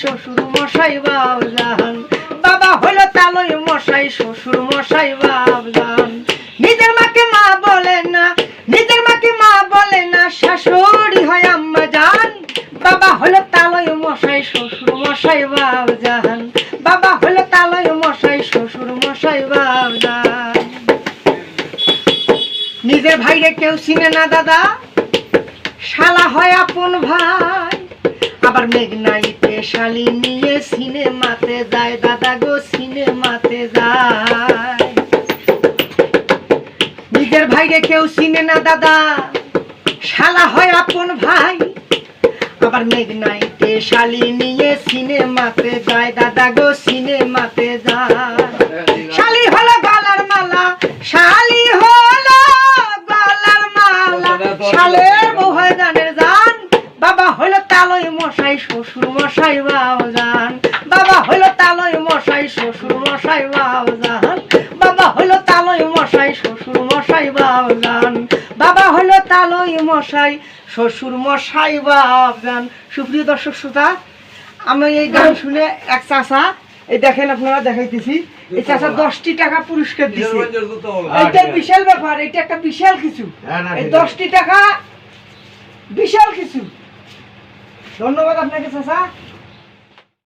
শ্বশুর মশাই বাবলান বাবা হলো তালই মশাই, শ্বশুর মশাই বাবলান নিজের মাকে মা বলে না, নিজের মাকে মা বলে না, শাশুড়ি হয় আম্মা জান। বাবা হলো তালই মশাই শ্বশুর মশাই বাবজান। বাবা হলো তালই মশাই শ্বশুর মশাই বাবজান। নিজের ভাইরে কেউ চিনে না, দাদা? শালা হয় আপন ভাই। আবার মেঘ শালি নিয়ে সিনেমাতে যায়, দাদা গো সিনেমাতে যায়। নিজের ভাইরে কেউ চিনে না, দাদা। শালা হয় আপন ভাই। আবার মেঘনাইতে শালি নিয়ে সিনেমাতে যায়, দাদা গো মশাই শ্বশুর মশাই বাও জান। বাবা হলো তালই মশাই শ্বশুর মশাই বাও জান। বাবা হলো তালই মশাই শ্বশুর মশাই বাও জান। বাবা হলো তালই মশাই শ্বশুর মশাই বাও জান। সুপ্রিয় দর্শক শ্রোতা আমি এই গান শুনে এক চাষা এই দেখেন আপনারা দেখাইতেছি। এই চাষা দশটি টাকা পুরস্কার দিছে। এটা বিশাল ব্যাপার এটা একটা বিশাল কিছু। এই দশটি টাকা বিশাল কিছু। ধন্যবাদ আপনাকে চাষা